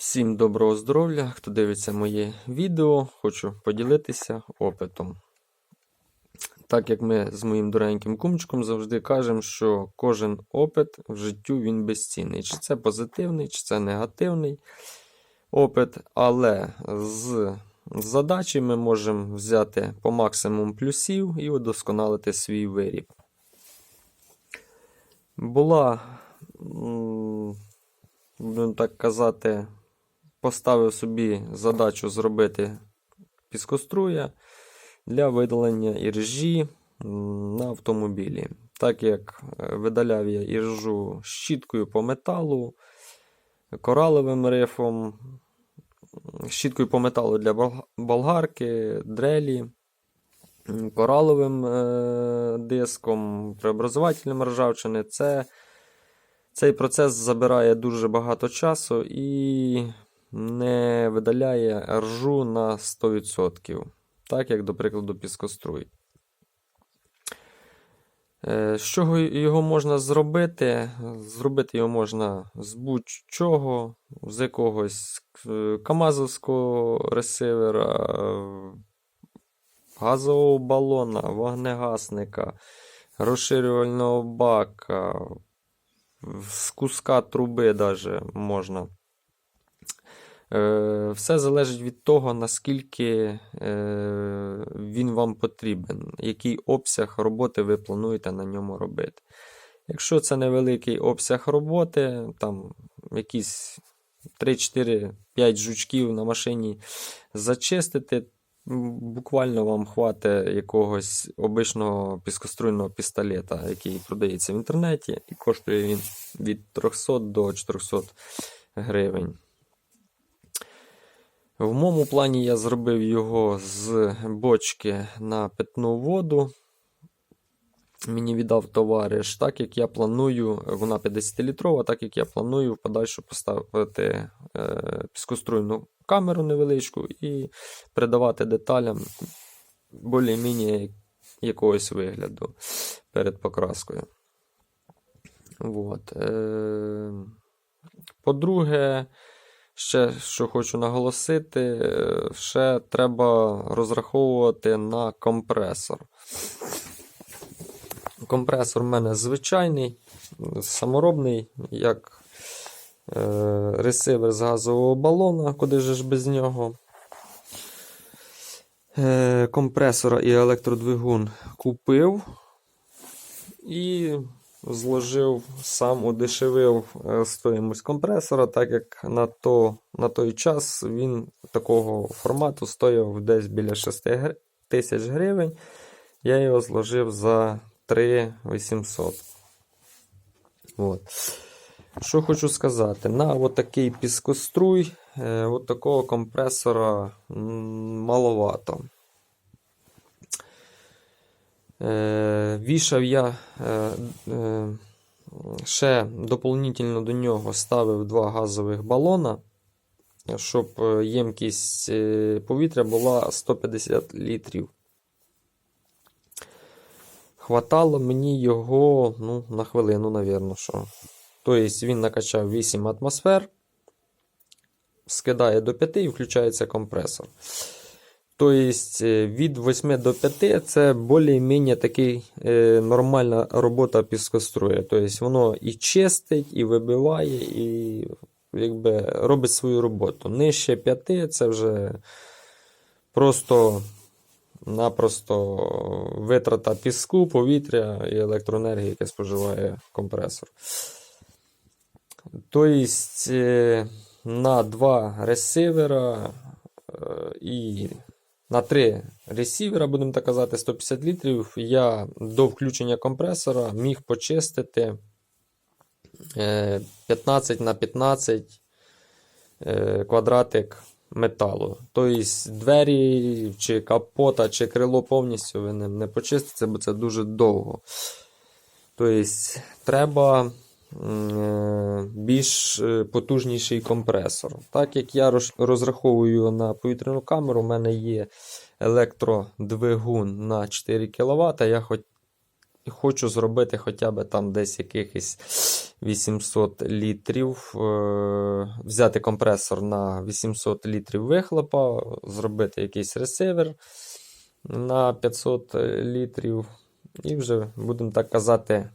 Всім доброго здоров'я, хто дивиться моє відео, хочу поділитися опитом. Так як ми з моїм дорогеньким кумчиком завжди кажемо, що кожен опит в життю він безцінний. Чи це позитивний, чи це негативний опит, але з задачі ми можемо взяти по максимум плюсів і удосконалити свій виріб. Була, будемо так казати, поставив собі задачу зробити піскоструя для видалення іржі на автомобілі. Так як е, видаляв я іржу щіткою по металу, кораловим рифом, щіткою по металу для болгарки, дрелі, кораловим е, диском, преобразувателем ржавчини. Це, цей процес забирає дуже багато часу і не видаляє ржу на 100%. Так як, до прикладу, піскоструй. Е, З чого його можна зробити? Зробити його можна з будь-чого, з якогось е, камазовського ресивера, е, газового балона, вогнегасника, розширювального бака, з куска труби даже можна. Е, Все залежить від того, наскільки е, він вам потрібен, який обсяг роботи ви плануєте на ньому робити. Якщо це невеликий обсяг роботи, там якісь 3-4-5 жучків на машині зачистити, буквально вам хватить якогось обичного піскоструйного пістолета, який продається в інтернеті, і коштує він від 300 до 400 гривень. В моєму плані я зробив його з бочки на питну воду. Мені віддав товариш, так як я планую, вона 50-літрова, так як я планую в подальшу поставити е, піскоструйну камеру невеличку і придавати деталям більш-менш якогось вигляду перед покраскою. Вот. Е, по-друге, Ще що хочу наголосити, е, ще треба розраховувати на компресор. Компресор в мене звичайний, саморобний, як е, ресивер з газового балона, куди ж без нього. Е, компресора і електродвигун купив і зложив, сам удешевив е, стоїмость компресора, так як на, то, на той час він такого формату стояв десь біля 6 тисяч гривень. Я його зложив за 3800. От. Що хочу сказати, на отакий піскоструй, е, от такого компресора маловато. Е, Вішав я е, е, ще доповнительно до нього ставив два газових балона, щоб ємкість повітря була 150 літрів. Хватало мені його ну, на хвилину, навірно, що. Тобто він накачав 8 атмосфер, скидає до 5 і включається компресор. Тобто від 8 до 5 це більш-менш такий е, нормальна робота піскоструя. Тобто воно і чистить, і вибиває, і якби, робить свою роботу. Нижче 5 це вже просто напросто витрата піску, повітря і електроенергії, яке споживає компресор. Тобто на два ресивера і на три ресівера, будемо так казати, 150 літрів, я до включення компресора міг почистити е, 15 на 15 е, квадратик металу. Тобто двері, чи капота, чи крило повністю ви не почистите, бо це дуже довго. Тобто треба е, більш е, потужніший компресор. Так як я розраховую на повітряну камеру, у мене є електродвигун на 4 кВт. Я хоч, хочу зробити хоча б там десь якихось 800 літрів е, взяти компресор на 800 літрів вихлопа, зробити якийсь ресивер на 500 літрів. І вже, будемо так казати,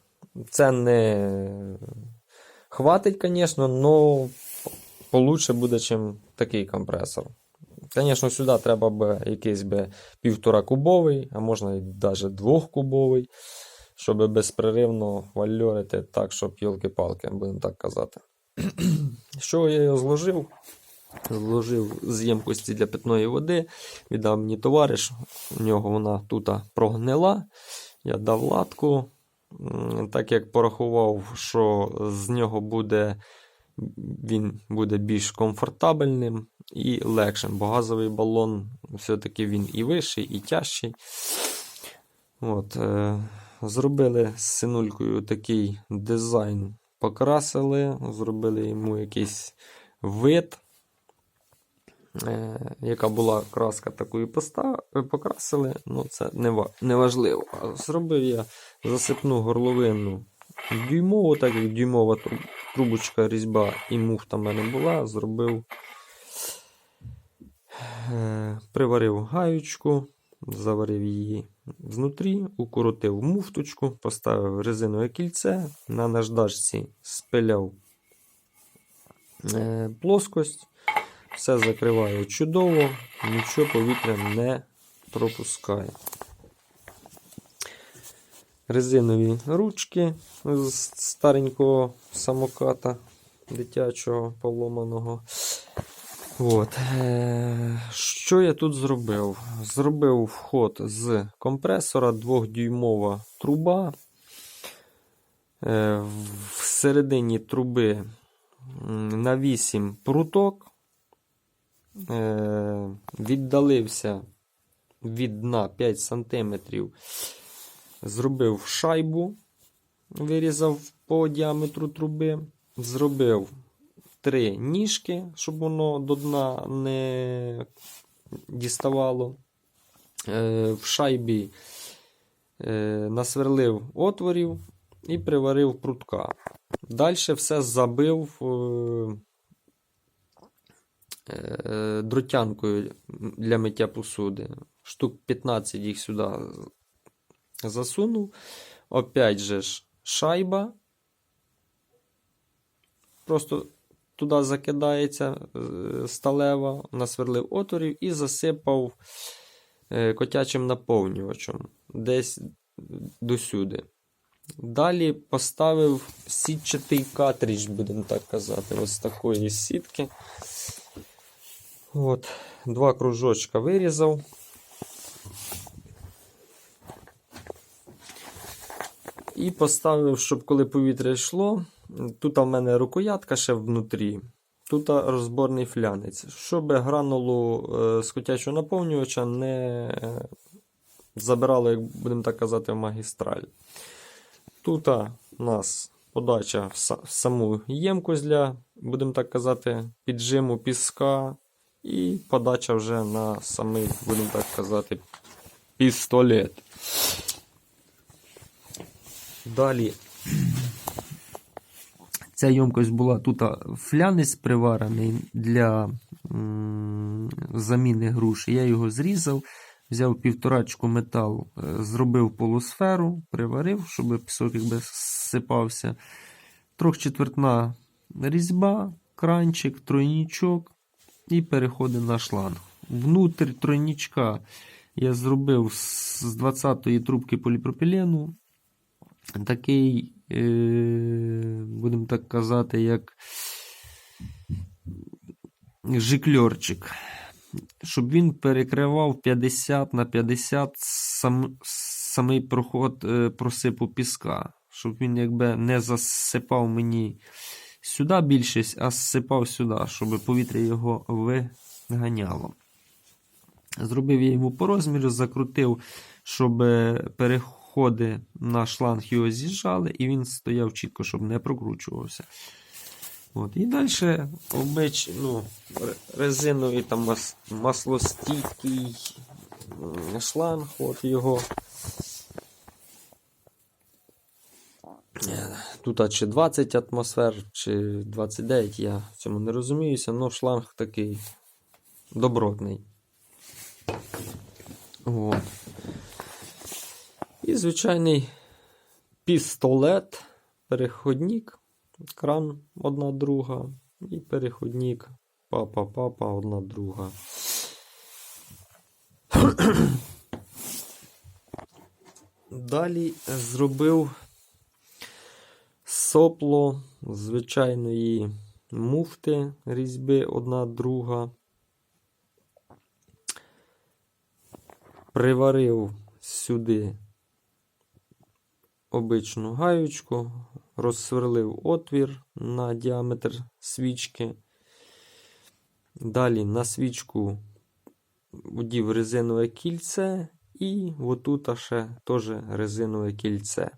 це не хватить, звісно, але получше буде, чим такий компресор. Звісно, сюди треба б якийсь би півтора кубовий, а можна і навіть двохкубовий, щоб безперервно вальорити так, щоб йолки-палки, будемо так казати. Що я його зложив? Зложив з ємкості для питної води. Віддав мені товариш. У нього вона тут прогнила. Я дав латку. Так як порахував, що з нього буде він буде більш комфортабельним і легшим, бо газовий балон все-таки він і вищий, і тяжчий. От, е, зробили з синулькою такий дизайн, покрасили, зробили йому якийсь вид. Е, яка була краска такою постав... покрасили, ну це не, важливо. Зробив я засипну горловину дюймову, так як дюймова трубочка різьба і муфта в мене була, зробив, е, приварив гаючку, заварив її знутрі, укоротив муфточку, поставив резинове кільце, на наждачці спиляв е, плоскость. Все закриваю чудово, нічого повітря не пропускає. Резинові ручки з старенького самоката дитячого поломаного. От. Е, Що я тут зробив? Зробив вход з компресора 2-дюймова труба. Е, Всередині труби на 8 пруток е, віддалився від дна 5 см, зробив шайбу, вирізав по діаметру труби, зробив три ніжки, щоб воно до дна не діставало. Е, в шайбі е, насверлив отворів і приварив прутка. Далі все забив. Е, дротянкою для миття посуди. Штук 15 їх сюди засунув. Опять же ж шайба. Просто туди закидається е, сталева, насверлив отворів і засипав е, котячим наповнювачем десь досюди. Далі поставив сітчатий картридж, будемо так казати, ось такої сітки. От, Два кружочка вирізав. І поставив, щоб коли повітря йшло, тут в мене рукоятка ще внутрі, тут розборний флянець, щоб гранулу е, з котячого наповнювача не е, забирало, як будемо так казати, в магістраль. Тут у нас подача в саму ємкость для, будемо так казати, піджиму піска. І подача вже на самий, будемо так казати, пістолет. Далі. Ця ємкость була тут флянець приварений для заміни груші. Я його зрізав, взяв півторачку металу, е, зробив полусферу, приварив, щоб пісок якби сипався. Трьохчетвертна різьба, кранчик, тройнічок і переходимо на шланг. Внутрі тройнічка я зробив з 20-ї трубки поліпропілену. Такий, е, будемо так казати, як жикльорчик. Щоб він перекривав 50 на 50 сам, самий проход е, просипу піска. Щоб він якби не засипав мені сюди більшість, а зсипав сюди, щоб повітря його виганяло. Зробив я йому по розміру, закрутив, щоб переходи на шланг його з'їжджали, і він стояв чітко, щоб не прокручувався. От. І далі обич, ну, ре- резиновий там мас, маслостійкий шланг, от його. Е, Тут чи 20 атмосфер, чи 29, я в цьому не розуміюся, але шланг такий добротний. От. І звичайний пістолет, переходник, кран одна друга, і переходник папа-папа одна друга. Далі зробив сопло звичайної муфти різьби одна друга. Приварив сюди обичну гаючку, розсверлив отвір на діаметр свічки. Далі на свічку удів резинове кільце і отут ще теж резинове кільце.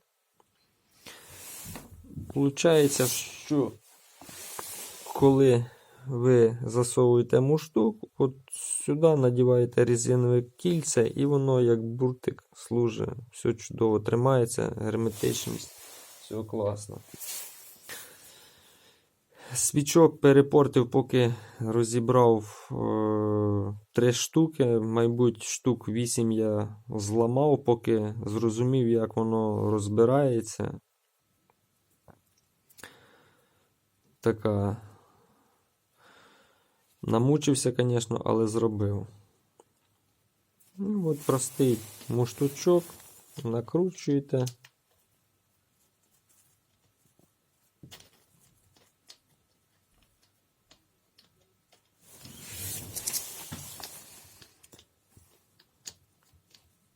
Получається, що коли ви засовуєте муштук, от сюди надіваєте резинове кільце, і воно як буртик служить. Все чудово тримається, герметичність, все класно. Свічок перепортив, поки розібрав е, три штуки. Мабуть, штук 8 я зламав, поки зрозумів, як воно розбирається. Така. Намучився, звісно, але зробив. Ну, от простий муштучок, накручуєте.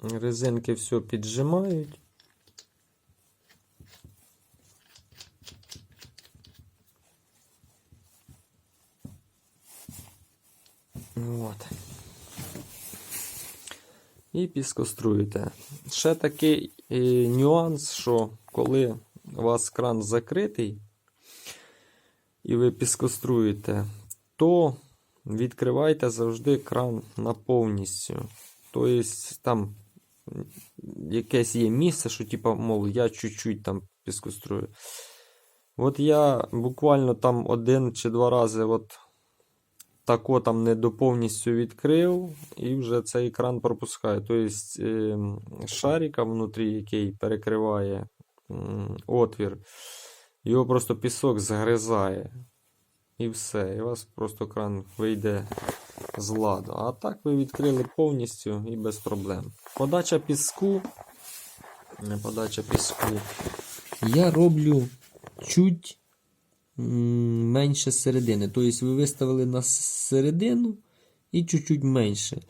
Резинки все піджимають. От. І піскоструєте. Ще такий е, нюанс, що коли у вас кран закритий і ви піскоструєте, то відкривайте завжди кран на повністю. Тобто там якесь є місце, що типу, мов, я чуть-чуть там піскострую. От я буквально там один чи два рази от тако там не до повністю відкрив, і вже цей екран пропускає. Тобто е, шарика внутрі, який перекриває отвір, його просто пісок згризає. І все. І у вас просто кран вийде з ладу. А так ви відкрили повністю і без проблем. Подача піску. Подача піску. Я роблю чуть менше середини. Тобто ви виставили на середину і чуть-чуть менше.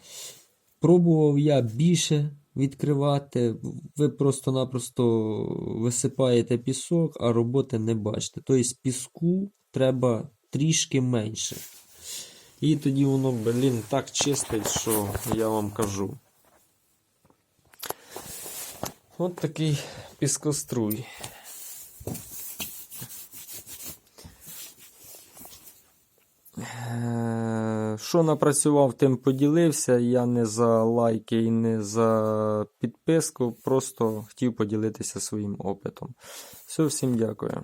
Пробував я більше відкривати. Ви просто-напросто висипаєте пісок, а роботи не бачите. Тобто піску треба трішки менше. І тоді воно, блін, так чистить, що я вам кажу. От такий піскоструй. Що напрацював, тим поділився. Я не за лайки і не за підписку, просто хотів поділитися своїм опитом. Все, всім дякую.